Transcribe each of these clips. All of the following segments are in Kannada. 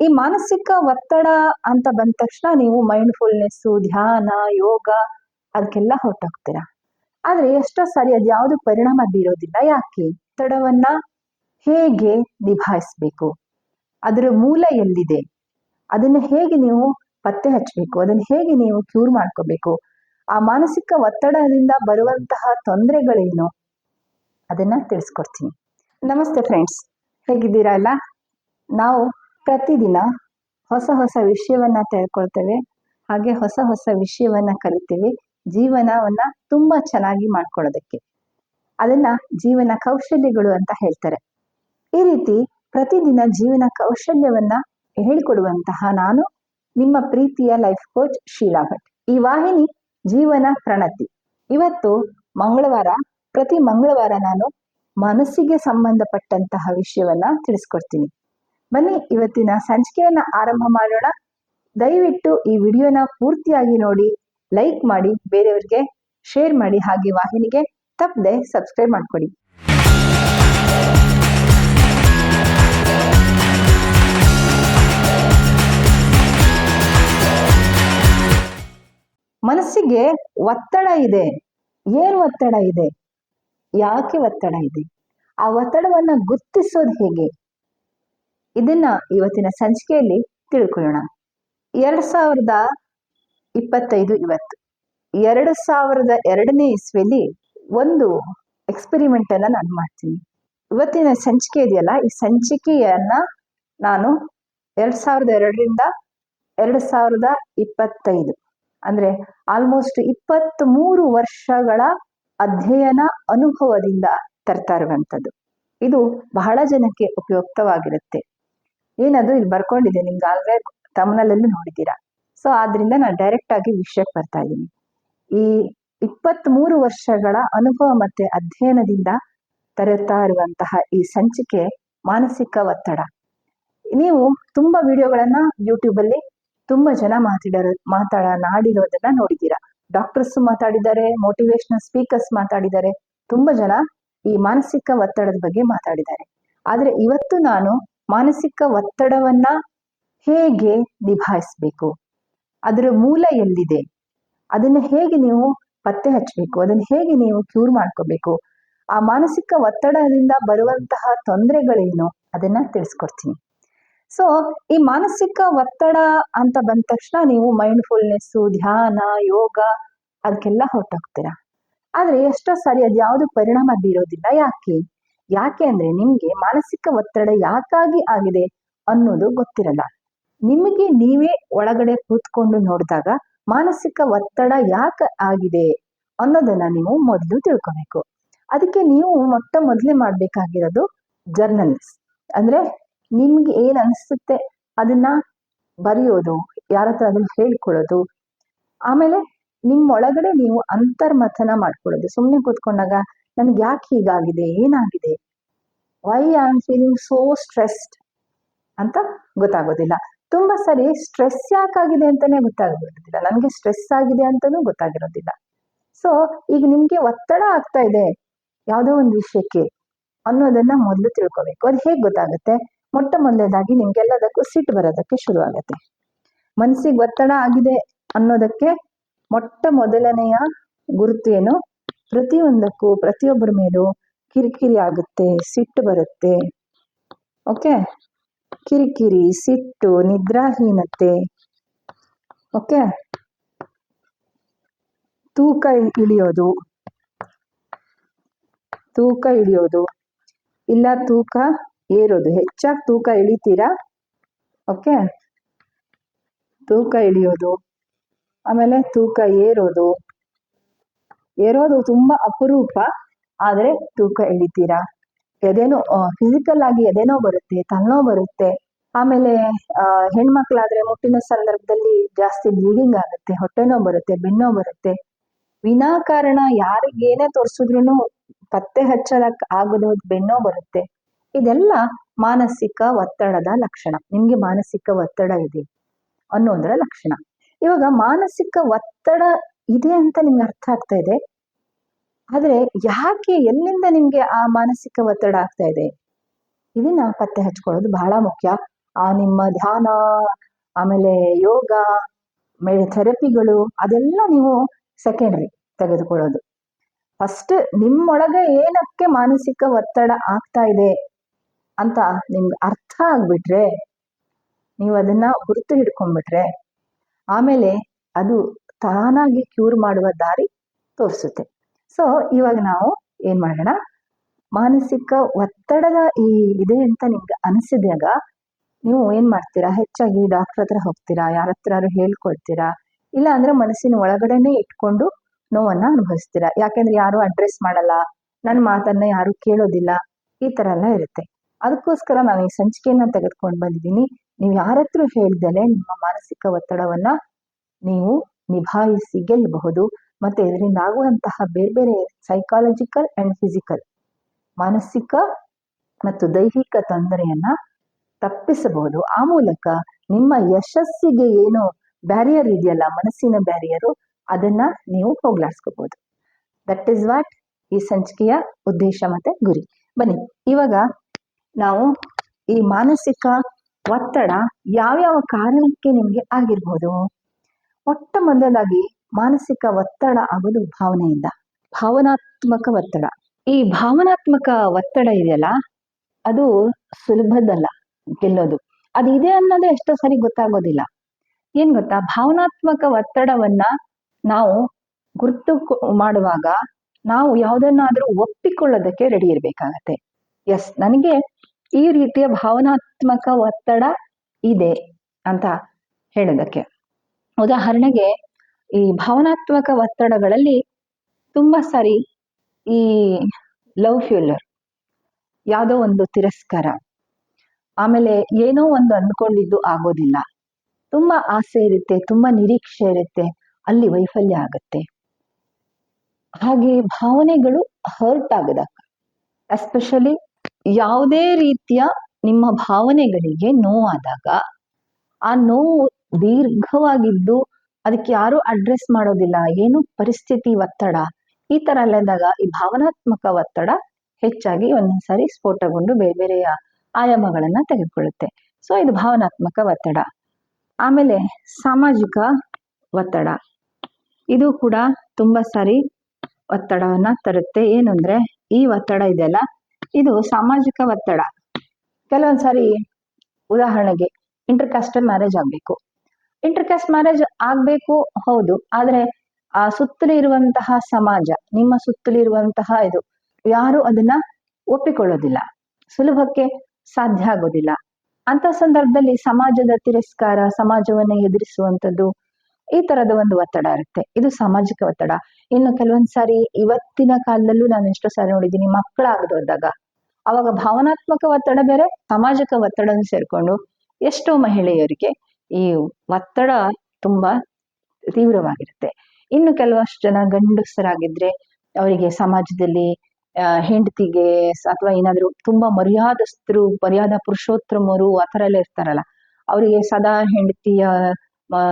ಈ ಮಾನಸಿಕ ಒತ್ತಡ ಅಂತ ಬಂದ ತಕ್ಷಣ ನೀವು ಮೈಂಡ್ಫುಲ್ನೆಸ್ಸು ಧ್ಯಾನ, ಯೋಗ ಅದಕ್ಕೆಲ್ಲ ಹೊರಟೋಗ್ತೀರ? ಆದ್ರೆ ಎಷ್ಟೋ ಸಾರಿ ಅದು ಯಾವುದು ಪರಿಣಾಮ ಬೀರೋದಿಲ್ಲ. ಯಾಕೆ? ಒತ್ತಡವನ್ನ ಹೇಗೆ ನಿಭಾಯಿಸ್ಬೇಕು? ಅದರ ಮೂಲ ಎಲ್ಲಿದೆ? ಅದನ್ನ ಹೇಗೆ ನೀವು ಪತ್ತೆ ಹಚ್ಚಬೇಕು? ಅದನ್ನ ಹೇಗೆ ನೀವು ಕ್ಯೂರ್ ಮಾಡ್ಕೋಬೇಕು? ಆ ಮಾನಸಿಕ ಒತ್ತಡದಿಂದ ಬರುವಂತಹ ತೊಂದರೆಗಳೇನು? ಅದನ್ನ ತಿಳಿಸ್ಕೊಡ್ತೀನಿ. ನಮಸ್ತೆ ಫ್ರೆಂಡ್ಸ್ ಹೇಗಿದ್ದೀರಾ ಎಲ್ಲ? ನಾವು ಪ್ರತಿದಿನ ಹೊಸ ಹೊಸ ವಿಷಯವನ್ನ ತಿಳ್ಕೊಳ್ತೇವೆ. ಹಾಗೆ ಹೊಸ ಹೊಸ ವಿಷಯವನ್ನ ಕಲಿತೀವಿ. ಜೀವನವನ್ನ ತುಂಬಾ ಚೆನ್ನಾಗಿ ಮಾಡ್ಕೊಳ್ಳೋದಕ್ಕೆ. ಅದನ್ನ ಜೀವನ ಕೌಶಲ್ಯಗಳು ಅಂತ ಹೇಳ್ತಾರೆ. ಈ ರೀತಿ ಪ್ರತಿದಿನ ಜೀವನ ಕೌಶಲ್ಯವನ್ನ ಹೇಳಿಕೊಡುವಂತಹ ನಾನು ನಿಮ್ಮ ಪ್ರೀತಿಯ ಲೈಫ್ ಕೋಚ್ ಶೀಲಾ ಭಟ್. ಈ ವಾಹಿನಿ ಜೀವನ ಪ್ರಣತಿ. ಇವತ್ತು ಮಂಗಳವಾರ, ಪ್ರತಿ ಮಂಗಳವಾರ ನಾನು ಮನಸ್ಸಿಗೆ ಸಂಬಂಧಪಟ್ಟಂತಹ ವಿಷಯವನ್ನ ತಿಳಿಸ್ಕೊಡ್ತೀನಿ. ಬನ್ನಿ, ಇವತ್ತಿನ ಸಂಚಿಕೆಯನ್ನ ಆರಂಭ ಮಾಡೋಣ. ದಯವಿಟ್ಟು ಈ ವಿಡಿಯೋನ ಪೂರ್ತಿಯಾಗಿ ನೋಡಿ, ಲೈಕ್ ಮಾಡಿ, ಬೇರೆಯವರಿಗೆ ಶೇರ್ ಮಾಡಿ, ಹಾಗೆ ವಾಹಿನಿಗೆ ತಪ್ಪದೆ ಸಬ್ಸ್ಕ್ರೈಬ್ ಮಾಡ್ಕೊಡಿ. ಮನಸ್ಸಿಗೆ ಒತ್ತಡ ಇದೆ. ಏನು ಒತ್ತಡ ಇದೆ? ಯಾಕೆ ಒತ್ತಡ ಇದೆ? ಆ ಒತ್ತಡವನ್ನ ಗುರ್ತಿಸೋದು ಹೇಗೆ? ಇದನ್ನ ಇವತ್ತಿನ ಸಂಚಿಕೆಯಲ್ಲಿ ತಿಳ್ಕೊಳ್ಳೋಣ. ಎರಡ್ ಸಾವಿರದ ಇಪ್ಪತ್ತೈದು ಇವತ್ತು. ಎರಡು ಸಾವಿರದ ಎರಡನೇ ಇಸ್ವಿಯಲ್ಲಿ ಒಂದು ಎಕ್ಸ್ಪೆರಿಮೆಂಟ್ ಅನ್ನ ನಾನು ಮಾಡ್ತೀನಿ. ಇವತ್ತಿನ ಸಂಚಿಕೆ ಇದೆಯಲ್ಲ, ಈ ಸಂಚಿಕೆಯನ್ನ ನಾನು ಎರಡ್ ಸಾವಿರದ ಎರಡರಿಂದ ಎರಡು ಸಾವಿರದ ಇಪ್ಪತ್ತೈದು, ಅಂದ್ರೆ ಆಲ್ಮೋಸ್ಟ್ ಇಪ್ಪತ್ತ್ ಮೂರು ವರ್ಷಗಳ ಅಧ್ಯಯನ ಅನುಭವದಿಂದ ತರ್ತಾ ಇರುವಂಥದ್ದು. ಇದು ಬಹಳ ಜನಕ್ಕೆ ಉಪಯುಕ್ತವಾಗಿರುತ್ತೆ. ಏನದು ಇಲ್ಲಿ ಬರ್ಕೊಂಡಿದೆ, ನಿಮ್ಗೆ ಆಲ್ರೆ ತಮ್ಮನಲ್ಲೂ ನೋಡಿದ್ದೀರಾ? ಸೊ ಆದ್ರಿಂದ ನಾನು ಡೈರೆಕ್ಟ್ ಆಗಿ ವಿಷಯಕ್ಕೆ ಬರ್ತಾ ಇದ್ದೀನಿ. ಈ ಇಪ್ಪತ್ತ್ ಮೂರು ವರ್ಷಗಳ ಅನುಭವ ಮತ್ತೆ ಅಧ್ಯಯನದಿಂದ ತರುತ್ತಾ ಇರುವಂತಹ ಈ ಸಂಚಿಕೆ ಮಾನಸಿಕ ಒತ್ತಡ. ನೀವು ತುಂಬಾ ವಿಡಿಯೋಗಳನ್ನ ಯೂಟ್ಯೂಬಲ್ಲಿ ತುಂಬಾ ಜನ ಮಾತಾಡೋ ಮಾತಾಡ, ನಾಡಿರೋದನ್ನ ನೋಡಿದ್ದೀರಾ. ಡಾಕ್ಟರ್ಸ್ ಮಾತಾಡಿದ್ದಾರೆ ಮೋಟಿವೇಶನಲ್ ಸ್ಪೀಕರ್ಸ್ ಮಾತಾಡಿದ್ದಾರೆ, ತುಂಬಾ ಜನ ಈ ಮಾನಸಿಕ ಒತ್ತಡದ ಬಗ್ಗೆ ಮಾತಾಡಿದ್ದಾರೆ. ಆದ್ರೆ ಇವತ್ತು ನಾನು ಮಾನಸಿಕ ಒತ್ತಡವನ್ನ ಹೇಗೆ ನಿಭಾಯಿಸಬೇಕು? ಅದರ ಮೂಲ ಎಲ್ಲಿದೆ? ಅದನ್ನ ಹೇಗೆ ನೀವು ಪತ್ತೆ ಹಚ್ಚಬೇಕು? ಅದನ್ನ ಹೇಗೆ ನೀವು ಕ್ಯೂರ್ ಮಾಡ್ಕೋಬೇಕು? ಆ ಮಾನಸಿಕ ಒತ್ತಡದಿಂದ ಬರುವಂತಹ ತೊಂದರೆಗಳೇನು? ಅದನ್ನ ತಿಳಿಸ್ಕೊಡ್ತೀನಿ. ಸೊ ಈ ಮಾನಸಿಕ ಒತ್ತಡ ಅಂತ ಬಂದ ತಕ್ಷಣ ನೀವು ಮೈಂಡ್ಫುಲ್ನೆಸ್ಸು ಧ್ಯಾನ, ಯೋಗ ಅದಕ್ಕೆಲ್ಲ ಹೊರಟೋಗ್ತೀರಾ? ಆದರೆ ಎಷ್ಟೋ ಸಾರಿ ಅದು ಯಾವುದು ಪರಿಣಾಮ ಬೀರೋದಿಲ್ಲ. ಯಾಕೆ? ಯಾಕೆ ಅಂದ್ರೆ ನಿಮ್ಗೆ ಮಾನಸಿಕ ಒತ್ತಡ ಯಾಕಾಗಿ ಆಗಿದೆ ಅನ್ನೋದು ಗೊತ್ತಿರಲ್ಲ. ನಿಮಗೆ ನೀವೇ ಒಳಗಡೆ ಕೂತ್ಕೊಂಡು ನೋಡಿದಾಗ ಮಾನಸಿಕ ಒತ್ತಡ ಯಾಕೆ ಆಗಿದೆ ಅನ್ನೋದನ್ನ ನೀವು ಮೊದಲು ತಿಳ್ಕೊಬೇಕು. ಅದಕ್ಕೆ ನೀವು ಮೊಟ್ಟ ಮೊದಲೇ ಮಾಡ್ಬೇಕಾಗಿರೋದು ಜರ್ನಲ್ಸ್ ಅಂದ್ರೆ ನಿಮ್ಗೆ ಏನ್ ಅನಿಸುತ್ತೆ ಅದನ್ನ ಬರೆಯೋದು, ಯಾರ ಹತ್ರ ಅದನ್ನ ಹೇಳ್ಕೊಳ್ಳೋದು, ಆಮೇಲೆ ನಿಮ್ಮೊಳಗಡೆ ನೀವು ಅಂತರ್ಮಥನ ಮಾಡ್ಕೊಳ್ಳೋದು. ಸುಮ್ಮನೆ ಕೂತ್ಕೊಂಡಾಗ ನನ್ಗೆ ಯಾಕೆ ಹೀಗಾಗಿದೆ? ಏನಾಗಿದೆ? Why I am feeling so stressed ಅಂತ ಗೊತ್ತಾಗೋದಿಲ್ಲ. ತುಂಬಾ ಸರಿ ಸ್ಟ್ರೆಸ್ ಯಾಕಾಗಿದೆ ಅಂತಾನೆ ಗೊತ್ತಾಗಿರೋದಿಲ್ಲ ನನಗೆ ಸ್ಟ್ರೆಸ್ ಆಗಿದೆ ಅಂತಲೂ ಗೊತ್ತಾಗಿರೋದಿಲ್ಲ. ಸೊ ಈಗ ನಿಮಗೆ ಒತ್ತಡ ಆಗ್ತಾ ಇದೆ ಯಾವುದೋ ಒಂದು ವಿಷಯಕ್ಕೆ ಅನ್ನೋದನ್ನ ಮೊದಲು ತಿಳ್ಕೊಬೇಕು. ಅದು ಹೇಗೆ ಗೊತ್ತಾಗುತ್ತೆ? ಮೊಟ್ಟ ಮೊದಲನೇದಾಗಿ ನಿಮ್ಗೆಲ್ಲದಕ್ಕೂ ಸಿಟ್ಟು ಬರೋದಕ್ಕೆ ಶುರು ಆಗುತ್ತೆ ಮನಸ್ಸಿಗೆ ಒತ್ತಡ ಆಗಿದೆ ಅನ್ನೋದಕ್ಕೆ ಮೊಟ್ಟ ಮೊದಲನೆಯ ಗುರುತು ಏನು? ಪ್ರತಿಯೊಂದಕ್ಕೂ, ಪ್ರತಿಯೊಬ್ಬರ ಮೇಲೂ ಕಿರಿಕಿರಿ ಆಗುತ್ತೆ, ಸಿಟ್ಟು ಬರುತ್ತೆ. ಓಕೆ? ಕಿರಿಕಿರಿ, ಸಿಟ್ಟು, ನಿದ್ರಾಹೀನತೆ. ಓಕೆ? ತೂಕ ಇಳಿಯೋದು. ತೂಕ ಇಳಿಯೋದು. ಇಲ್ಲ ತೂಕ ಏರೋದು. ಹೆಚ್ಚಾಗಿ ತೂಕ ಇಳಿತೀರಾ? ಓಕೆ? ತೂಕ ಇಳಿಯೋದು. ಆಮೇಲೆ ತೂಕ ಏರೋದು. ಏರೋದು ತುಂಬಾ ಅಪರೂಪ, ಆದ್ರೆ ತೂಕ ಇಳಿತೀರಾ ಎದೇನೋ ಫಿಸಿಕಲ್ ಆಗಿ ಎದೆನೋ ಬರುತ್ತೆ ತಲೆನೋ ಬರುತ್ತೆ, ಆಮೇಲೆ ಹೆಣ್ಮಕ್ಳಾದ್ರೆ ಮುಟ್ಟಿನ ಸಂದರ್ಭದಲ್ಲಿ ಜಾಸ್ತಿ ಬ್ಲೀಡಿಂಗ್ ಆಗುತ್ತೆ ಹೊಟ್ಟೆನೋ ಬರುತ್ತೆ, ಬೆನ್ನೋ ಬರುತ್ತೆ. ವಿನಾಕಾರಣ ಯಾರಿಗೇನೇ ತೋರಿಸಿದ್ರು ಪತ್ತೆ ಹಚ್ಚಲಕ್ ಆಗದ ಬೆನ್ನೋ ಬರುತ್ತೆ. ಇದೆಲ್ಲ ಮಾನಸಿಕ ಒತ್ತಡದ ಲಕ್ಷಣ, ನಿಮ್ಗೆ ಮಾನಸಿಕ ಒತ್ತಡ ಇದೆ ಅನ್ನೋದರ ಲಕ್ಷಣ. ಇವಾಗ ಮಾನಸಿಕ ಒತ್ತಡ ಇದೆ ಅಂತ ನಿಮ್ಗೆ ಅರ್ಥ ಆಗ್ತಾ ಇದೆ? ಆದರೆ ಯಾಕೆ ಎಲ್ಲಿಂದ ನಿಮ್ಗೆ ಆ ಮಾನಸಿಕ ಒತ್ತಡ ಆಗ್ತಾ ಇದೆ? ಇದನ್ನ ಪತ್ತೆ ಹಚ್ಕೊಳ್ಳೋದು ಬಹಳ ಮುಖ್ಯ. ಆ ನಿಮ್ಮ ಧ್ಯಾನ, ಆಮೇಲೆ ಯೋಗ, ಆಮೇಲೆ ಥೆರಪಿಗಳು, ಅದೆಲ್ಲ ನೀವು ಸೆಕೆಂಡ್ರಿ ತೆಗೆದುಕೊಳ್ಳೋದು. ಫಸ್ಟ್ ನಿಮ್ಮೊಳಗೆ ಏನಕ್ಕೆ ಮಾನಸಿಕ ಒತ್ತಡ ಆಗ್ತಾ ಇದೆ ಅಂತ ನಿಮ್ಗೆ ಅರ್ಥ ಆಗ್ಬಿಟ್ರೆ, ನೀವು ಅದನ್ನ ಗುರುತು ಹಿಡ್ಕೊಂಡ್ಬಿಟ್ರೆ, ಆಮೇಲೆ ಅದು ತಾನಾಗಿ ಕ್ಯೂರ್ ಮಾಡುವ ದಾರಿ ತೋರಿಸುತ್ತೆ. ಸೊ ಇವಾಗ ನಾವು ಏನು ಮಾಡೋಣ? ಮಾನಸಿಕ ಒತ್ತಡದ ಈ ಇದೆ ಅಂತ ನಿಮ್ಗೆ ಅನಿಸಿದಾಗ ನೀವು ಏನು ಮಾಡ್ತೀರಾ? ಹೆಚ್ಚಾಗಿ ಡಾಕ್ಟರ್ ಹತ್ರ ಹೋಗ್ತೀರಾ? ಯಾರ ಹತ್ರ ಹೇಳ್ಕೊಳ್ತೀರಾ? ಇಲ್ಲ ಅಂದ್ರೆ ಮನಸ್ಸಿನ ಒಳಗಡೆನೆ ಇಟ್ಕೊಂಡು ನೋವನ್ನ ಅನುಭವಿಸ್ತೀರಾ? ಯಾಕೆಂದ್ರೆ ಯಾರು ಅಡ್ರೆಸ್ ಮಾಡಲ್ಲ ನನ್ನ ಮಾತನ್ನ ಯಾರು ಕೇಳೋದಿಲ್ಲ, ಈ ತರ ಎಲ್ಲ ಇರುತ್ತೆ. ಅದಕ್ಕೋಸ್ಕರ ನಾನು ಈ ಸಂಚಿಕೆಯನ್ನ ತೆಗೆದುಕೊಂಡು ಬಂದಿದ್ದೀನಿ. ನೀವು ಯಾರತ್ರ ಹೇಳ್ದಲೆ ನಿಮ್ಮ ಮಾನಸಿಕ ಒತ್ತಡವನ್ನ ನೀವು ನಿಭಾಯಿಸಿ ಗೆಲ್ಲಬಹುದು. ಮತ್ತೆ ಇದರಿಂದ ಆಗುವಂತಹ ಬೇರೆ ಬೇರೆ ಸೈಕಾಲಜಿಕಲ್ ಅಂಡ್ ಫಿಸಿಕಲ್ ಮಾನಸಿಕ ಮತ್ತು ದೈಹಿಕ ತೊಂದರೆಯನ್ನ ತಪ್ಪಿಸಬಹುದು. ಆ ಮೂಲಕ ನಿಮ್ಮ ಯಶಸ್ಸಿಗೆ ಏನು ಬ್ಯಾರಿಯರ್ ಇದೆಯಲ್ಲ, ಮನಸ್ಸಿನ ಬ್ಯಾರಿಯರು ಅದನ್ನ ನೀವು ಹೋಗ್ಲಾಡ್ಸ್ಕೋಬಹುದು. ದಟ್ ಇಸ್ ವಾಟ್ ಈ ಸಂಚಿಕೆಯ ಉದ್ದೇಶ ಮತ್ತೆ ಗುರಿ. ಬನ್ನಿ, ಇವಾಗ ನಾವು ಈ ಮಾನಸಿಕ ಒತ್ತಡ ಯಾವ್ಯಾವ ಕಾರಣಕ್ಕೆ ನಿಮಗೆ ಆಗಿರ್ಬೋದು? ಮೊಟ್ಟ ಮೊದಲಾಗಿ ಮಾನಸಿಕ ಒತ್ತಡ ಆಗೋದು ಭಾವನೆಯಿಂದ, ಭಾವನಾತ್ಮಕ ಒತ್ತಡ. ಈ ಭಾವನಾತ್ಮಕ ಒತ್ತಡ ಇದೆಯಲ್ಲ, ಅದು ಸುಲಭದಲ್ಲ ಗೆಲ್ಲೋದು. ಅದು ಇದೆ ಅನ್ನೋದೇ ಎಷ್ಟೋ ಸರಿ ಗೊತ್ತಾಗೋದಿಲ್ಲ. ಏನ್ ಗೊತ್ತಾ? ಭಾವನಾತ್ಮಕ ಒತ್ತಡವನ್ನ ನಾವು ಗುರ್ತು ಮಾಡುವಾಗ ನಾವು ಯಾವುದನ್ನಾದ್ರೂ ಒಪ್ಪಿಕೊಳ್ಳೋದಕ್ಕೆ ರೆಡಿ ಇರಬೇಕಾಗತ್ತೆ. ಎಸ್ ನನಗೆ ಈ ರೀತಿಯ ಭಾವನಾತ್ಮಕ ಒತ್ತಡ ಇದೆ ಅಂತ ಹೇಳೋದಕ್ಕೆ. ಉದಾಹರಣೆಗೆ ಈ ಭಾವನಾತ್ಮಕ ಒತ್ತಡಗಳಲ್ಲಿ ತುಂಬಾ ಸಾರಿ ಈ ಲವ್ ಫ್ಯೂಲರ್ ಯಾವುದೋ ಒಂದು ತಿರಸ್ಕಾರ, ಆಮೇಲೆ ಏನೋ ಒಂದು ಅಂದ್ಕೊಂಡಿದ್ದು ಆಗೋದಿಲ್ಲ. ತುಂಬಾ ಆಸೆ ಇರುತ್ತೆ, ತುಂಬಾ ನಿರೀಕ್ಷೆ ಇರುತ್ತೆ, ಅಲ್ಲಿ ವೈಫಲ್ಯ ಆಗುತ್ತೆ. ಹಾಗೆ ಭಾವನೆಗಳು ಹರ್ಟ್ ಆಗದಾಗ ಎಸ್ಪೆಷಲಿ ಯಾವುದೇ ರೀತಿಯ ನಿಮ್ಮ ಭಾವನೆಗಳಿಗೆ ನೋವಾದಾಗ, ಆ ನೋವು ದೀರ್ಘವಾಗಿದ್ದು ಅದಕ್ಕೆ ಯಾರು ಅಡ್ರೆಸ್ ಮಾಡೋದಿಲ್ಲ. ಏನು ಪರಿಸ್ಥಿತಿ ಒತ್ತಡ? ಈ ತರ ಇದ್ದಾಗ ಈ ಭಾವನಾತ್ಮಕ ಒತ್ತಡ ಹೆಚ್ಚಾಗಿ ಒಂದೊಂದ್ಸಾರಿ ಸ್ಫೋಟಗೊಂಡು ಬೇರೆ ಬೇರೆಯ ಆಯಾಮಗಳನ್ನ ತೆಗೆದುಕೊಳ್ಳುತ್ತೆ. ಸೊ ಇದು ಭಾವನಾತ್ಮಕ ಒತ್ತಡ. ಆಮೇಲೆ ಸಾಮಾಜಿಕ ಒತ್ತಡ. ಇದು ಕೂಡ ತುಂಬಾ ಸಾರಿ ಒತ್ತಡವನ್ನ ತರುತ್ತೆ. ಏನು ಈ ಒತ್ತಡ ಇದೆಯಲ್ಲ, ಇದು ಸಾಮಾಜಿಕ ಒತ್ತಡ. ಕೆಲವೊಂದ್ಸಾರಿ ಉದಾಹರಣೆಗೆ ಇಂಟರ್ ಕಾಸ್ಟಲ್ ಮ್ಯಾರೇಜ್ ಆಗ್ಬೇಕು. ಇಂಟರ್ ಕ್ಯಾಸ್ಟ್ ಮ್ಯಾರೇಜ್ ಆಗ್ಬೇಕು, ಹೌದು. ಆದ್ರೆ ಆ ಸುತ್ತಲೂ ಇರುವಂತಹ ಸಮಾಜ, ನಿಮ್ಮ ಸುತ್ತಲೂ ಇರುವಂತಹ ಇದು, ಯಾರು ಅದನ್ನ ಒಪ್ಪಿಕೊಳ್ಳೋದಿಲ್ಲ. ಸುಲಭಕ್ಕೆ ಸಾಧ್ಯ ಆಗೋದಿಲ್ಲ. ಅಂತ ಸಂದರ್ಭದಲ್ಲಿ ಸಮಾಜದ ತಿರಸ್ಕಾರ, ಸಮಾಜವನ್ನ ಎದುರಿಸುವಂತದ್ದು ಈ ತರದ ಒಂದು ಒತ್ತಡ ಇರುತ್ತೆ. ಇದು ಸಾಮಾಜಿಕ ಒತ್ತಡ. ಇನ್ನು ಕೆಲವೊಂದ್ ಸಾರಿ ಇವತ್ತಿನ ಕಾಲದಲ್ಲೂ ನಾನು ಎಷ್ಟೋ ಸಾರಿ ನೋಡಿದ್ದೀನಿ, ಮಕ್ಕಳಾಗದು ಹೋದಾಗ. ಅವಾಗ ಭಾವನಾತ್ಮಕ ಒತ್ತಡ ಬೇರೆ, ಸಾಮಾಜಿಕ ಒತ್ತಡ ಸೇರ್ಕೊಂಡು ಎಷ್ಟೋ ಮಹಿಳೆಯರಿಗೆ ಈ ಒತ್ತಡ ತುಂಬಾ ತೀವ್ರವಾಗಿರುತ್ತೆ. ಇನ್ನು ಕೆಲವಷ್ಟು ಜನ ಗಂಡಸರಾಗಿದ್ರೆ ಅವರಿಗೆ ಸಮಾಜದಲ್ಲಿ ಹೆಂಡತಿಗೆ ಅಥವಾ ಏನಾದ್ರು ತುಂಬಾ ಮರ್ಯಾದಸ್ಥರು, ಮರ್ಯಾದ ಪುರುಷೋತ್ತಮರು ಆ ಥರ ಎಲ್ಲ ಇರ್ತಾರಲ್ಲ, ಅವರಿಗೆ ಸದಾ ಹೆಂಡತಿಯ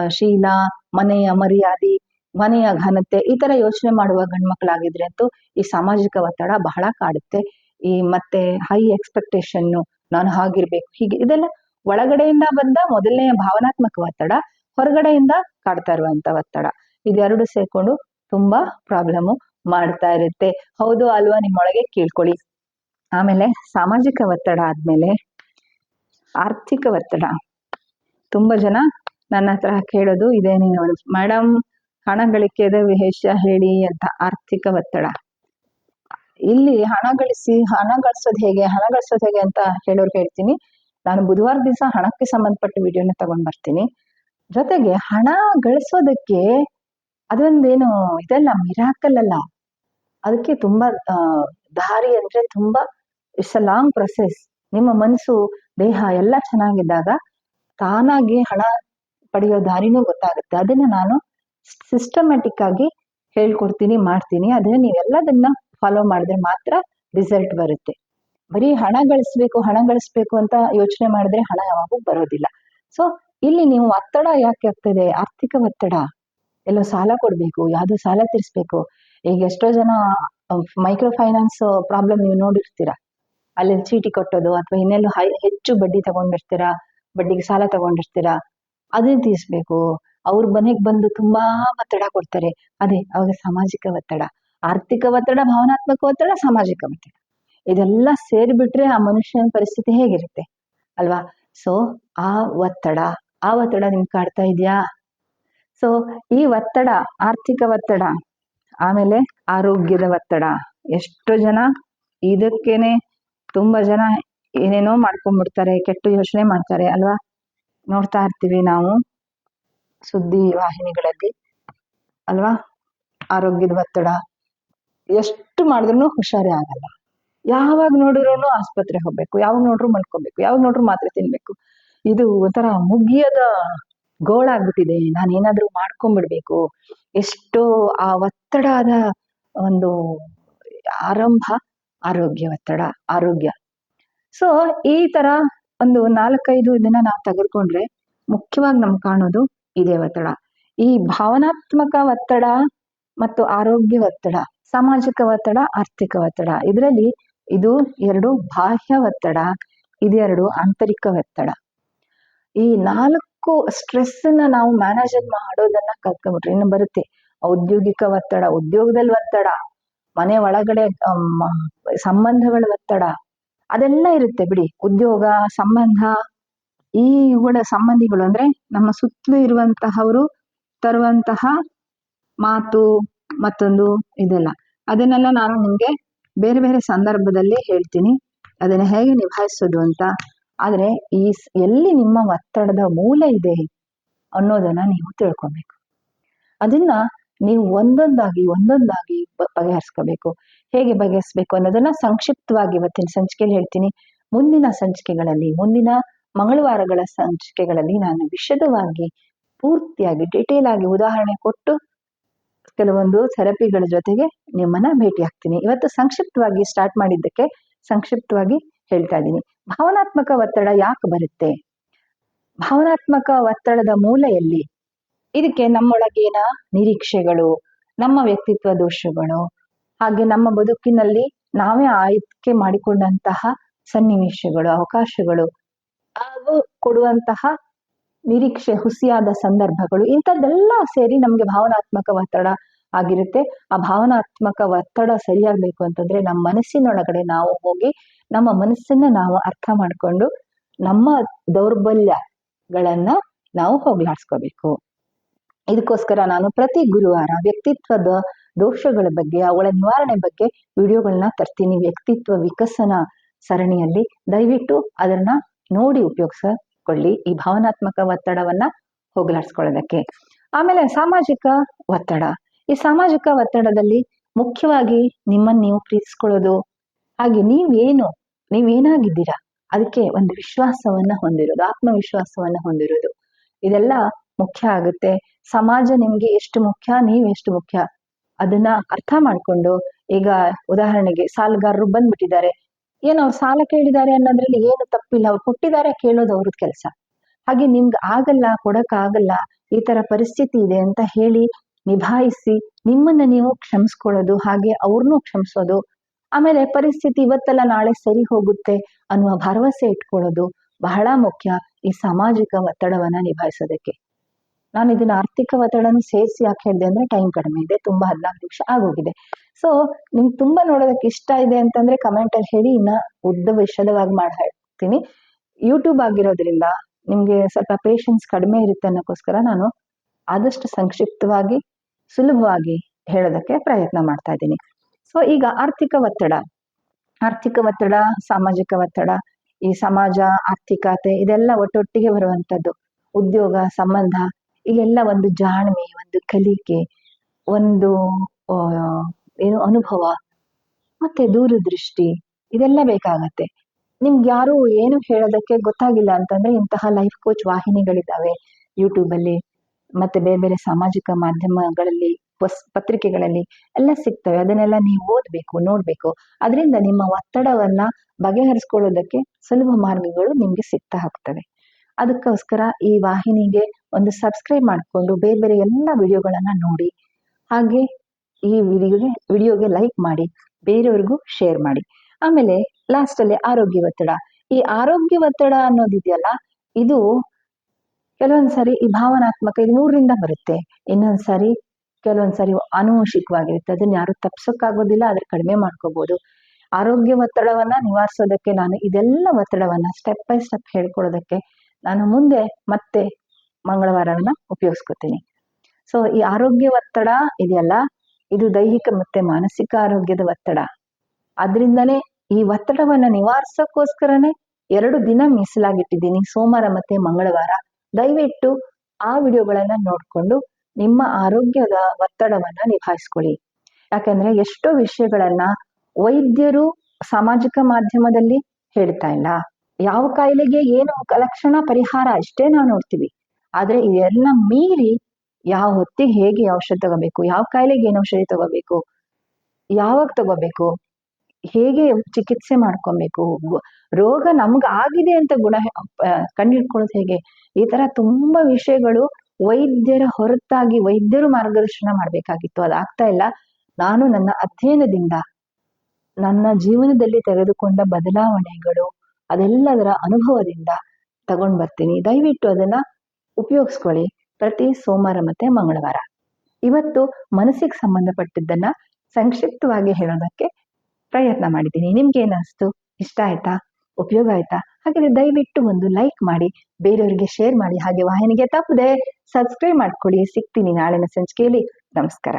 ಶೀಲ, ಮನೆಯ ಮರ್ಯಾದೆ, ಮನೆಯ ಘನತೆ ಈ ಥರ ಯೋಚನೆ ಮಾಡುವ ಗಂಡ್ಮಕ್ಳಾಗಿದ್ರೆ ಅಂತೂ ಈ ಸಾಮಾಜಿಕ ಒತ್ತಡ ಬಹಳ ಕಾಡುತ್ತೆ. ಈ ಮತ್ತೆ ಹೈ ಎಕ್ಸ್ಪೆಕ್ಟೇಷನ್ ನಾನು ಹಾಗಿರ್ಬೇಕು, ಹೀಗೆ ಇದೆಲ್ಲ ಒಳಗಡೆಯಿಂದ ಬಂದ ಮೊದಲನೇ ಭಾವನಾತ್ಮಕ ಒತ್ತಡ, ಹೊರಗಡೆಯಿಂದ ಕಾಡ್ತಾ ಇರುವಂತ ಒತ್ತಡ. ಇದೆರಡು ಸೇರ್ಕೊಂಡು ತುಂಬಾ ಪ್ರಾಬ್ಲಮ್ ಮಾಡ್ತಾ ಇರುತ್ತೆ. ಹೌದು ಅಲ್ವಾ? ನಿಮ್ಮೊಳಗೆ ಕೇಳ್ಕೊಳ್ಳಿ. ಆಮೇಲೆ ಸಾಮಾಜಿಕ ಒತ್ತಡ ಆದ್ಮೇಲೆ ಆರ್ಥಿಕ ಒತ್ತಡ. ತುಂಬಾ ಜನ ನನ್ನ ಹತ್ರ ಕೇಳೋದು ಇದೇನೇ ಮೇಡಮ್ ಹಣ ಗಳಿಕೆದ ವಿಶೇಷ ಹೇಳಿ ಅಂತ ಆರ್ಥಿಕ ಒತ್ತಡ. ಇಲ್ಲಿ ಹಣ ಗಳಿಸಿ, ಹಣ ಗಳಿಸೋದು ಹೇಗೆ, ಹಣ ಗಳಿಸೋದು ಹೇಗೆ ಅಂತ ಹೇಳೋರು ಹೇಳ್ತೀನಿ ನಾನು ಬುಧವಾರ ದಿವಸ ಹಣಕ್ಕೆ ಸಂಬಂಧಪಟ್ಟ ವಿಡಿಯೋನ ತಗೊಂಡ್ ಬರ್ತೀನಿ. ಜೊತೆಗೆ ಹಣ ಗಳಿಸೋದಕ್ಕೆ ಅದೊಂದೇನು ಇದೆಲ್ಲ ಮಿರಾಕಲ್ ಅಲ್ಲ. ಅದಕ್ಕೆ ತುಂಬಾ ದಾರಿ ಅಂದ್ರೆ ತುಂಬಾ ಇಟ್ಸ್ ಅ ಲಾಂಗ್ ಪ್ರೊಸೆಸ್ ನಿಮ್ಮ ಮನಸ್ಸು, ದೇಹ ಎಲ್ಲ ಚೆನ್ನಾಗಿದ್ದಾಗ ತಾನಾಗಿ ಹಣ ಪಡೆಯೋ ದಾರಿನೂ ಗೊತ್ತಾಗುತ್ತೆ. ಅದನ್ನ ನಾನು ಸಿಸ್ಟಮ್ಯಾಟಿಕ್ ಆಗಿ ಹೇಳ್ಕೊಡ್ತೀನಿ, ಮಾಡ್ತೀನಿ. ಅದನ್ನ ನೀವೆಲ್ಲದನ್ನ ಫಾಲೋ ಮಾಡಿದ್ರೆ ಮಾತ್ರ ರಿಸಲ್ಟ್ ಬರುತ್ತೆ. ಬರೀ ಹಣ ಗಳಿಸ್ಬೇಕು ಹಣ ಗಳಿಸ್ಬೇಕು ಅಂತ ಯೋಚನೆ ಮಾಡಿದ್ರೆ ಹಣ ಯಾವಾಗೂ ಬರೋದಿಲ್ಲ. ಸೊ ಇಲ್ಲಿ ನೀವು ಒತ್ತಡ ಯಾಕೆ ಆಗ್ತದೆ? ಆರ್ಥಿಕ ಒತ್ತಡ. ಎಲ್ಲೋ ಸಾಲ ಕೊಡ್ಬೇಕು, ಯಾವ್ದೋ ಸಾಲ ತೀರಿಸ್ಬೇಕು? ಈಗ ಎಷ್ಟೋ ಜನ ಮೈಕ್ರೋ ಫೈನಾನ್ಸ್ ಪ್ರಾಬ್ಲಮ್ ನೀವು ನೋಡಿರ್ತೀರಾ. ಅಲ್ಲಿ ಚೀಟಿ ಕೊಟ್ಟೋದು ಅಥವಾ ಇನ್ನೆಲ್ಲೋ ಹೈ, ಹೆಚ್ಚು ಬಡ್ಡಿ ತಗೊಂಡಿರ್ತೀರಾ, ಬಡ್ಡಿಗೆ ಸಾಲ ತಗೊಂಡಿರ್ತೀರಾ, ಅದನ್ನ ತೀರಿಸ್ಬೇಕು. ಅವ್ರ ಮನೆಗೆ ಬಂದು ತುಂಬಾ ಒತ್ತಡ ಕೊಡ್ತಾರೆ. ಅದೇ, ಅವಾಗ ಸಾಮಾಜಿಕ ಒತ್ತಡ. ಆರ್ಥಿಕ ಒತ್ತಡ, ಭಾವನಾತ್ಮಕ ಒತ್ತಡ, ಸಾಮಾಜಿಕ ಒತ್ತಡ. ಇದೆಲ್ಲ ಸೇರಿಬಿಟ್ರೆ ಆ ಮನುಷ್ಯನ ಪರಿಸ್ಥಿತಿ ಹೇಗಿರುತ್ತೆ? ಅಲ್ವಾ? ಸೊ ಆ ಒತ್ತಡ ಆ ಒತ್ತಡ ನಿಮ್ಗೆ ಕಾಡ್ತಾ ಇದೆಯಾ? ಸೊ ಈ ಒತ್ತಡ, ಆರ್ಥಿಕ ಒತ್ತಡ, ಆಮೇಲೆ ಆರೋಗ್ಯದ ಒತ್ತಡ, ಎಷ್ಟೋ ಜನ ಇದಕ್ಕೇನೆ ತುಂಬಾ ಜನ ಏನೇನೋ ಮಾಡ್ಕೊಂಡ್ಬಿಡ್ತಾರೆ ಕೆಟ್ಟ ಯೋಚನೆ ಮಾಡ್ತಾರೆ, ಅಲ್ವಾ? ನೋಡ್ತಾ ಇರ್ತೀವಿ ನಾವು ಸುದ್ದಿ ವಾಹಿನಿಗಳಲ್ಲಿ, ಅಲ್ವಾ? ಆರೋಗ್ಯದ ಒತ್ತಡ, ಎಷ್ಟು ಮಾಡಿದ್ರು ಹುಷಾರೇ ಆಗಲ್ಲ. ಯಾವಾಗ ನೋಡಿದ್ರು ಆಸ್ಪತ್ರೆ ಹೋಗ್ಬೇಕು, ಯಾವಾಗ ನೋಡ್ರು ಮಲ್ಕೋಬೇಕು, ಯಾವಾಗ ನೋಡ್ರು ಮಾತ್ರೆ ತಿನ್ಬೇಕು. ಇದು ಒಂಥರ ಮುಗಿಯದ ಗೋಳಾಗ್ಬಿಟ್ಟಿದೆ. ನಾನು ಏನಾದ್ರೂ ಮಾಡ್ಕೊಂಡ್ಬಿಡ್ಬೇಕು ಎಷ್ಟೋ ಆ ಒತ್ತಡದ ಒಂದು ಆರಂಭ ಆರೋಗ್ಯ ಒತ್ತಡ, ಆರೋಗ್ಯ. ಸೊ ಈ ತರ ಒಂದು ನಾಲ್ಕೈದು ದಿನ ನಾವು ತೆಗೆದುಕೊಂಡ್ರೆ ಮುಖ್ಯವಾಗಿ ನಮ್ಗೆ ಕಾಣೋದು ಇದೇ ಒತ್ತಡ. ಈ ಭಾವನಾತ್ಮಕ ಒತ್ತಡ ಮತ್ತು ಆರೋಗ್ಯ ಒತ್ತಡ, ಸಾಮಾಜಿಕ ಒತ್ತಡ, ಆರ್ಥಿಕ ಒತ್ತಡ, ಇದರಲ್ಲಿ ಇದು ಎರಡು ಬಾಹ್ಯ ಒತ್ತಡ, ಇದೆರಡು ಆಂತರಿಕ ಒತ್ತಡ. ಈ ನಾಲ್ಕು ಸ್ಟ್ರೆಸ್ನ ನಾವು ಮ್ಯಾನೇಜ್ ಮಾಡೋದನ್ನ ಕಲ್ತ್ಕೊಂಡ್ಬಿಟ್ರೆ ಇನ್ನು ಬರುತ್ತೆ. ಔದ್ಯೋಗಿಕ ಒತ್ತಡ, ಉದ್ಯೋಗದಲ್ಲಿ ಒತ್ತಡ, ಮನೆ ಒಳಗಡೆ ಸಂಬಂಧಗಳ ಒತ್ತಡ, ಅದೆಲ್ಲ ಇರುತ್ತೆ ಬಿಡಿ. ಉದ್ಯೋಗ, ಸಂಬಂಧ, ಈ ಇವುಗಳ ಸಂಬಂಧಿಗಳು ಅಂದ್ರೆ ನಮ್ಮ ಸುತ್ತಲೂ ಇರುವಂತಹವರು ತರುವಂತಹ ಮಾತು ಮತ್ತೊಂದು ಇದೆಲ್ಲ. ಅದನ್ನೆಲ್ಲ ನಾನು ನಿಮ್ಗೆ ಬೇರೆ ಬೇರೆ ಸಂದರ್ಭದಲ್ಲಿ ಹೇಳ್ತೀನಿ. ಅದನ್ನ ಹೇಗೆ ನಿಭಾಯಿಸೋದು ಅಂತ. ಆದರೆ ಈ ಎಲ್ಲಿ ನಿಮ್ಮ ಒತ್ತಡದ ಮೂಲ ಇದೆ ಅನ್ನೋದನ್ನ ನೀವು ತಿಳ್ಕೊಬೇಕು. ಅದನ್ನ ನೀವು ಒಂದೊಂದಾಗಿ ಒಂದೊಂದಾಗಿ ಬಗೆಹರಿಸ್ಕೋಬೇಕು. ಹೇಗೆ ಬಗೆಹರಿಸ್ಬೇಕು ಅನ್ನೋದನ್ನ ಸಂಕ್ಷಿಪ್ತವಾಗಿ ಇವತ್ತಿನ ಸಂಚಿಕೆಯಲ್ಲಿ ಹೇಳ್ತೀನಿ. ಮುಂದಿನ ಸಂಚಿಕೆಗಳಲ್ಲಿ, ಮುಂದಿನ ಮಂಗಳವಾರಗಳ ಸಂಚಿಕೆಗಳಲ್ಲಿ ನಾನು ವಿಶದವಾಗಿ, ಪೂರ್ತಿಯಾಗಿ ಡಿಟೇಲ್ ಆಗಿ ಉದಾಹರಣೆ ಕೊಟ್ಟು ಕೆಲವೊಂದು ಥೆರಪಿಗಳ ಜೊತೆಗೆ ನಿಮ್ಮನ್ನ ಭೇಟಿ ಆಗ್ತೀನಿ. ಇವತ್ತು ಸಂಕ್ಷಿಪ್ತವಾಗಿ ಸ್ಟಾರ್ಟ್ ಮಾಡಿದ್ದಕ್ಕೆ ಸಂಕ್ಷಿಪ್ತವಾಗಿ ಹೇಳ್ತಾ ಇದ್ದೀನಿ. ಭಾವನಾತ್ಮಕ ಒತ್ತಡ ಯಾಕೆ ಬರುತ್ತೆ? ಭಾವನಾತ್ಮಕ ಒತ್ತಡದ ಮೂಲ ಇದಕ್ಕೆ ನಮ್ಮೊಳಗೇನ ನಿರೀಕ್ಷೆಗಳು, ನಮ್ಮ ವ್ಯಕ್ತಿತ್ವ ದೋಷಗಳು, ಹಾಗೆ ನಮ್ಮ ಬದುಕಿನಲ್ಲಿ ನಾವೇ ಆಯ್ಕೆ ಮಾಡಿಕೊಂಡಂತಹ ಸನ್ನಿವೇಶಗಳು, ಅವಕಾಶಗಳು ಅವು ಕೊಡುವಂತಹ ನಿರೀಕ್ಷೆ, ಹುಸಿಯಾದ ಸಂದರ್ಭಗಳು, ಇಂಥದ್ದೆಲ್ಲ ಸೇರಿ ನಮಗೆ ಭಾವನಾತ್ಮಕ ಒತ್ತಡ ಆಗಿರುತ್ತೆ. ಆ ಭಾವನಾತ್ಮಕ ಒತ್ತಡ ಸರಿಯಾಗಬೇಕು ಅಂತಂದ್ರೆ ನಮ್ಮ ಮನಸ್ಸಿನೊಳಗಡೆ ನಾವು ಹೋಗಿ ನಮ್ಮ ಮನಸ್ಸನ್ನ ನಾವು ಅರ್ಥ ಮಾಡಿಕೊಂಡು ನಮ್ಮ ದೌರ್ಬಲ್ಯಗಳನ್ನ ನಾವು ಹೋಗ್ಲಾಡ್ಸ್ಕೋಬೇಕು. ಇದಕ್ಕೋಸ್ಕರ ನಾನು ಪ್ರತಿ ಗುರುವಾರ ವ್ಯಕ್ತಿತ್ವದ ದೋಷಗಳ ಬಗ್ಗೆ, ಅವುಗಳ ನಿವಾರಣೆ ಬಗ್ಗೆ ವಿಡಿಯೋಗಳನ್ನ ತರ್ತೀನಿ. ವ್ಯಕ್ತಿತ್ವ ವಿಕಸನ ಸರಣಿಯಲ್ಲಿ ದಯವಿಟ್ಟು ಅದನ್ನ ನೋಡಿ ಉಪಯೋಗಿಸಿಕೊಳ್ಳಿ ಈ ಭಾವನಾತ್ಮಕ ಒತ್ತಡವನ್ನ ಹೋಗಲಾಡಿಸ್ಕೊಳ್ಳೋದಕ್ಕೆ. ಆಮೇಲೆ ಸಾಮಾಜಿಕ ಒತ್ತಡ. ಈ ಸಾಮಾಜಿಕ ಒತ್ತಡದಲ್ಲಿ ಮುಖ್ಯವಾಗಿ ನಿಮ್ಮನ್ನ ನೀವು ಪ್ರೀತಿಸ್ಕೊಳ್ಳೋದು, ಹಾಗೆ ನೀವೇನು ನೀವೇನಾಗಿದ್ದೀರಾ ಅದಕ್ಕೆ ಒಂದು ವಿಶ್ವಾಸವನ್ನ ಹೊಂದಿರೋದು, ಆತ್ಮವಿಶ್ವಾಸವನ್ನ ಹೊಂದಿರೋದು. ಇದೆಲ್ಲ ಮುಖ್ಯ ಆಗುತ್ತೆ. ಸಮಾಜ ನಿಮ್ಗೆ ಎಷ್ಟು ಮುಖ್ಯ, ನೀವು ಎಷ್ಟು ಮುಖ್ಯ, ಅದನ್ನ ಅರ್ಥ ಮಾಡ್ಕೊಂಡು ಈಗ ಉದಾಹರಣೆಗೆ ಸಾಲಗಾರರು ಬಂದ್ಬಿಟ್ಟಿದ್ದಾರೆ. ಏನು ಅವ್ರು ಸಾಲ ಕೇಳಿದ್ದಾರೆ ಅನ್ನೋದ್ರಲ್ಲಿ ಏನು ತಪ್ಪಿಲ್ಲ. ಅವ್ರು ಕೊಟ್ಟಿದ್ದಾರೆ ಕೇಳೋದು ಅವ್ರದ್ದು ಕೆಲಸ. ಹಾಗೆ ನಿಮ್ಗೆ ಆಗಲ್ಲ, ಕೊಡಕ್ ಆಗಲ್ಲ, ಈ ತರ ಪರಿಸ್ಥಿತಿ ಇದೆ ಅಂತ ಹೇಳಿ ನಿಭಾಯಿಸಿ ನಿಮ್ಮನ್ನ ನೀವು ಕ್ಷಮಿಸ್ಕೊಳ್ಳೋದು, ಹಾಗೆ ಅವ್ರನ್ನೂ ಕ್ಷಮಿಸೋದು, ಆಮೇಲೆ ಪರಿಸ್ಥಿತಿ ಇವತ್ತಲ್ಲ ನಾಳೆ ಸರಿ ಹೋಗುತ್ತೆ ಅನ್ನುವ ಭರವಸೆ ಇಟ್ಕೊಳ್ಳೋದು ಬಹಳ ಮುಖ್ಯ ಈ ಸಾಮಾಜಿಕ ಒತ್ತಡವನ್ನ ನಿಭಾಯಿಸೋದಕ್ಕೆ. ನಾನು ಇದನ್ನ ಆರ್ಥಿಕ ಒತ್ತಡನ ಸೇರಿಸಿ ಯಾಕೆ ಹೇಳಿದೆ ಅಂದ್ರೆ ಟೈಮ್ ಕಡಿಮೆ ಇದೆ, ತುಂಬಾ ಹದಿನಾಲ್ಕು ನಿಮಿಷ ಆಗೋಗಿದೆ. ಸೊ ನಿಮ್ಗೆ ತುಂಬಾ ನೋಡೋದಕ್ಕೆ ಇಷ್ಟ ಇದೆ ಅಂತಂದ್ರೆ ಕಮೆಂಟ್ ಅಲ್ಲಿ ಹೇಳಿ, ಇನ್ನ ಉದ್ದ ವಿಷದವಾಗಿ ಮಾಡಿ ಹೇಳ್ತೀನಿ ಯೂಟ್ಯೂಬ್ ಆಗಿರೋದ್ರಿಂದ ನಿಮ್ಗೆ ಸ್ವಲ್ಪ ಪೇಷನ್ಸ್ ಕಡಿಮೆ ಇರುತ್ತೆ ಅನ್ನೋಕ್ಕೋಸ್ಕರ ನಾನು ಆದಷ್ಟು ಸಂಕ್ಷಿಪ್ತವಾಗಿ, ಸುಲಭವಾಗಿ ಹೇಳೋದಕ್ಕೆ ಪ್ರಯತ್ನ ಮಾಡ್ತಾ ಇದ್ದೀನಿ. ಸೊ ಈಗ ಆರ್ಥಿಕ ಒತ್ತಡ ಆರ್ಥಿಕ ಒತ್ತಡ, ಸಾಮಾಜಿಕ ಒತ್ತಡ, ಈ ಸಮಾಜ, ಆರ್ಥಿಕತೆ, ಇದೆಲ್ಲ ಒಟ್ಟೊಟ್ಟಿಗೆ ಬರುವಂತದ್ದು. ಉದ್ಯೋಗ, ಸಂಬಂಧ ಇಲ್ಲೆಲ್ಲ ಒಂದು ಜಾಣ್ಮೆ, ಒಂದು ಕಲಿಕೆ, ಒಂದು ಏನು ಅನುಭವ, ಮತ್ತೆ ದೂರದೃಷ್ಟಿ, ಇದೆಲ್ಲ ಬೇಕಾಗತ್ತೆ. ನಿಮ್ಗೆ ಯಾರು ಏನು ಹೇಳೋದಕ್ಕೆ ಗೊತ್ತಾಗಿಲ್ಲ ಅಂತಂದ್ರೆ ಇಂತಹ ಲೈಫ್ ಕೋಚ್ ವಾಹಿನಿಗಳಿದ್ದಾವೆ ಯೂಟ್ಯೂಬಲ್ಲಿ, ಮತ್ತೆ ಬೇರೆ ಬೇರೆ ಸಾಮಾಜಿಕ ಮಾಧ್ಯಮಗಳಲ್ಲಿ ಪತ್ರಿಕೆಗಳಲ್ಲಿ ಎಲ್ಲ ಸಿಗ್ತವೆ. ಅದನ್ನೆಲ್ಲ ನೀವು ಓದ್ಬೇಕು, ನೋಡ್ಬೇಕು. ಅದರಿಂದ ನಿಮ್ಮ ಒತ್ತಡವನ್ನ ಬಗೆಹರಿಸ್ಕೊಳ್ಳೋದಕ್ಕೆ ಸುಲಭ ಮಾರ್ಗಗಳು ನಿಮ್ಗೆ ಸಿಗ್ತಾ ಹೋಗ್ತವೆ. ಅದಕ್ಕೋಸ್ಕರ ಈ ವಾಹಿನಿಗೆ ಒಂದು ಸಬ್ಸ್ಕ್ರೈಬ್ ಮಾಡಿಕೊಂಡು ಬೇರೆ ಬೇರೆ ಎಲ್ಲ ವಿಡಿಯೋಗಳನ್ನು ನೋಡಿ. ಹಾಗೆ ಈ ವಿಡಿಯೋಗೆ ವಿಡಿಯೋಗೆ ಲೈಕ್ ಮಾಡಿ, ಬೇರೆಯವ್ರಿಗೂ ಶೇರ್ ಮಾಡಿ. ಆಮೇಲೆ ಲಾಸ್ಟಲ್ಲಿ ಆರೋಗ್ಯ ಒತ್ತಡ. ಈ ಆರೋಗ್ಯ ಒತ್ತಡ ಅನ್ನೋದಿದೆಯಲ್ಲ, ಇದು ಕೆಲವೊಂದ್ಸರಿ ಈ ಭಾವನಾತ್ಮಕ ಇದು ಮೂರರಿಂದ ಬರುತ್ತೆ. ಇನ್ನೊಂದ್ಸರಿ ಕೆಲವೊಂದ್ಸರಿ ಅನುವಂಶಿಕವಾಗಿರುತ್ತೆ. ಅದನ್ನ ಯಾರು ತಪ್ಸೋಕ್ಕಾಗೋದಿಲ್ಲ, ಆದ್ರೆ ಕಡಿಮೆ ಮಾಡ್ಕೋಬಹುದು ಆರೋಗ್ಯ ಒತ್ತಡವನ್ನ ನಿವಾರಿಸೋದಕ್ಕೆ ನಾನು ಇದೆಲ್ಲ ಒತ್ತಡವನ್ನ ಸ್ಟೆಪ್ ಬೈ ಸ್ಟೆಪ್ ಹೇಳ್ಕೊಡೋದಕ್ಕೆ ನಾನು ಮುಂದೆ ಮತ್ತೆ ಮಂಗಳವಾರವನ್ನ ಉಪಯೋಗಿಸ್ಕೊತೀನಿ. ಸೊ ಈ ಆರೋಗ್ಯ ಒತ್ತಡ ಇದೆಯಲ್ಲ, ಇದು ದೈಹಿಕ ಮತ್ತೆ ಮಾನಸಿಕ ಆರೋಗ್ಯದ ಒತ್ತಡ. ಅದರಿಂದನೇ ಈ ಒತ್ತಡವನ್ನ ನಿವಾರಿಸೋಕ್ಕೋಸ್ಕರನೇ ಎರಡು ದಿನ ಮೀಸಲಾಗಿಟ್ಟಿದ್ದೀನಿ, ಸೋಮವಾರ ಮತ್ತೆ ಮಂಗಳವಾರ. ದಯವಿಟ್ಟು ಆ ವಿಡಿಯೋಗಳನ್ನ ನೋಡಿಕೊಂಡು ನಿಮ್ಮ ಆರೋಗ್ಯದ ಒತ್ತಡವನ್ನ ನಿಭಾಯಿಸ್ಕೊಳ್ಳಿ. ಯಾಕಂದ್ರೆ ಎಷ್ಟೋ ವಿಷಯಗಳನ್ನ ವೈದ್ಯರು ಸಾಮಾಜಿಕ ಮಾಧ್ಯಮದಲ್ಲಿ ಹೇಳ್ತಾ ಇಲ್ಲ. ಯಾವ ಕಾಯಿಲೆಗೆ ಏನು ಲಕ್ಷಣ ಪರಿಹಾರ ಅಷ್ಟೇ ನಾವು ನೋಡ್ತೀವಿ. ಆದ್ರೆ ಇದೆಲ್ಲ ಮೀರಿ ಯಾವ ಹೊತ್ತಿಗೆ ಹೇಗೆ ಔಷಧ ತಗೋಬೇಕು, ಯಾವ ಕಾಯಿಲೆಗೆ ಏನು ಔಷಧಿ ತಗೋಬೇಕು, ಯಾವಾಗ ತಗೋಬೇಕು, ಹೇಗೆ ಚಿಕಿತ್ಸೆ ಮಾಡ್ಕೊಬೇಕು, ರೋಗ ನಮ್ಗೆ ಆಗಿದೆ ಅಂತ ಗುಣ ಕಂಡಿಡ್ಕೊಳ್ಳೋದು ಹೇಗೆ, ಈ ತರ ತುಂಬಾ ವಿಷಯಗಳು ವೈದ್ಯರ ಹೊರತಾಗಿ, ವೈದ್ಯರು ಮಾರ್ಗದರ್ಶನ ಮಾಡ್ಬೇಕಾಗಿತ್ತು. ಅದಾಗ್ತಾ ಇಲ್ಲ. ನಾನು ನನ್ನ ಅಧ್ಯಯನದಿಂದ ನನ್ನ ಜೀವನದಲ್ಲಿ ತೆಗೆದುಕೊಂಡ ಬದಲಾವಣೆಗಳು ಅದೆಲ್ಲದರ ಅನುಭವದಿಂದ ತಗೊಂಡು ಬರ್ತೀನಿ. ದಯವಿಟ್ಟು ಅದನ್ನ ಉಪಯೋಗಿಸ್ಕೊಳ್ಳಿ. ಪ್ರತಿ ಸೋಮವಾರ ಮತ್ತೆ ಮಂಗಳವಾರ. ಇವತ್ತು ಮನಸ್ಸಿಗೆ ಸಂಬಂಧಪಟ್ಟಿದ್ದನ್ನ ಸಂಕ್ಷಿಪ್ತವಾಗಿ ಹೇಳೋದಕ್ಕೆ ಪ್ರಯತ್ನ ಮಾಡಿದ್ದೀನಿ. ನಿಮ್ಗೆ ಏನಿಸ್ತು ಇಷ್ಟ ಆಯ್ತಾ? ಉಪಯೋಗ ಆಯ್ತಾ? ಹಾಗಾದ್ರೆ ದಯವಿಟ್ಟು ಒಂದು ಲೈಕ್ ಮಾಡಿ, ಬೇರೆಯವರಿಗೆ ಶೇರ್ ಮಾಡಿ. ಹಾಗೆ ವಾಹಿನಿಗೆ ತಪ್ಪದೆ ಸಬ್ಸ್ಕ್ರೈಬ್ ಮಾಡ್ಕೊಳ್ಳಿ. ಸಿಗ್ತೀನಿ ನಾಳಿನ ಸಂಚಿಕೆಯಲ್ಲಿ. ನಮಸ್ಕಾರ.